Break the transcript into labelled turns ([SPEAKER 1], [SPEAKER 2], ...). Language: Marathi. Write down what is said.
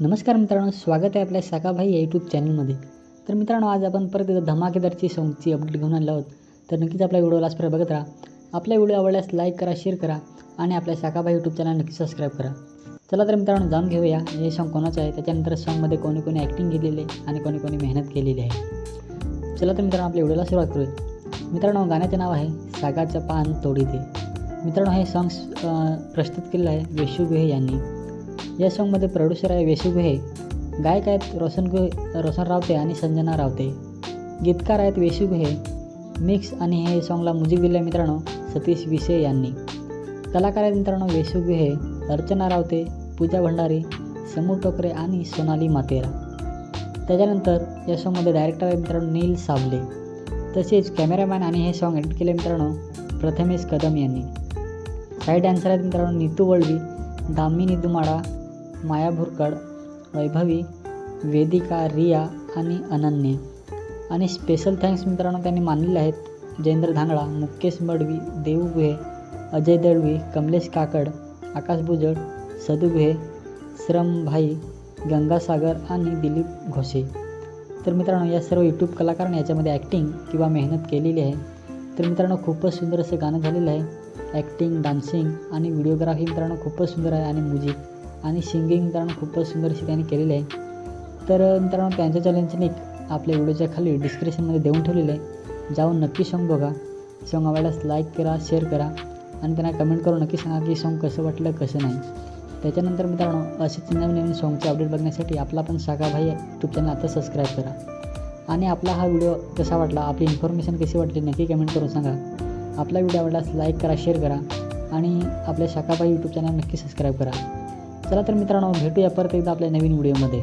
[SPEAKER 1] नमस्कार मित्रांनो स्वागत आहे आपल्या शाखाभाई या यूट्यूब चॅनलमध्ये तर मित्रांनो आज आपण परत एकदा धमाकेदारची सॉंगची अपडेट घेऊन आलो आहोत. तर नक्कीच आपल्या व्हिडिओला आजपर्यंत बघत राहा. आपल्या व्हिडिओ आवडल्यास लाईक करा शेअर करा आणि आपल्या शाखाभाई यूट्यूब चॅनल नक्की सबस्क्राईब करा. चला तर मित्रांनो जाऊन घेऊया. हे सॉंग कोणाचं आहे? त्याच्यानंतर सॉंगमध्ये कोणी कोणी ॲक्टिंग केलेली आहे आणि कोणी कोणी मेहनत केलेली आहे. चला तर मित्रांनो आपल्या व्हिडिओला सुरुवात करूया. मित्रांनो गाण्याचं नाव आहे सागाचं पान तोडी दे मित्रांनो हे सॉंग्स प्रस्तुत केलेलं आहे वेशू गुहे यांनी या सॉन्गमध्ये प्रोड्युसर आहे वेशू गायक आहेत रोशन गुहे रोशन रावते आणि संजना रावते. गीतकार आहेत वेशुगु हे मिक्स आणि हे सॉन्गला म्युझिक दिलं आहे मित्रांनो सतीश विसे यांनी. कलाकार आहेत मित्रांनो वेशू अर्चना रावते पूजा भंडारी समूह टोकरे आणि सोनाली मातेरा. त्याच्यानंतर या सॉन्गमध्ये डायरेक्टर आहे मित्रांनो नील सावले. तसेच कॅमेरामॅन आणि हे सॉन्ग एडिट केले मित्रांनो प्रथमेश कदम यांनी. साईड डॅन्सर आहेत मित्रांनो नीतू वळवी दामिनी दुमाडा माया भुरकड वैभवी वेदिका रिया आणि अनन्या. आणि स्पेशल थँक्स मित्रांनो त्यांनी मानलेले आहेत. जयेंद्र धांगडा मुकेश मडवी देऊ गुहे अजय दळवी कमलेश काकड आकाश भुजळ सदू गुहे श्रम भाई गंगासागर आणि दिलीप घोषे. तर मित्रांनो या सर्व यूट्यूब कलाकारांनी याच्यामध्ये ॲक्टिंग किंवा मेहनत केलेली आहे. तर मित्रांनो खूपच सुंदर असं गाणं झालेलं आहे. ॲक्टिंग डान्सिंग आणि व्हिडिओग्राफी मित्रांनो खूपच सुंदर आहे. आणि म्युझिक आणि सिंगिंग मित्रांनो खूपच सुंदर अशी त्यांनी केलेली आहे. तर मित्रांनो त्यांच्या चॅनलचे लिंक आपल्या व्हिडिओच्या खाली डिस्क्रिप्शनमध्ये देऊन ठेवलेलं आहे. जाऊन नक्की सॉन्ग बघा. सॉन्ग आवडल्यास लाईक करा शेअर करा आणि त्यांना कमेंट करून नक्की सांगा की सॉन्ग कसं वाटलं कसं नाही. त्याच्यानंतर मित्रांनो असेच नवीन नवीन सॉन्गचे अपडेट बघण्यासाठी आपला पण सागाभाई यूट्यूब चॅनल आता सबस्क्राईब करा. आणि आपला हा व्हिडिओ कसा वाटला आपली इन्फॉर्मेशन कशी वाटली नक्की कमेंट करून सांगा. आपला व्हिडिओ आवडल्यास लाईक करा शेअर करा आणि आपल्या शाखाबाई यूट्यूब चॅनल नक्की सबस्क्राईब करा. चला तर मित्रांनो भेटूया परत एकदा आपल्या नवीन व्हिडिओमध्ये.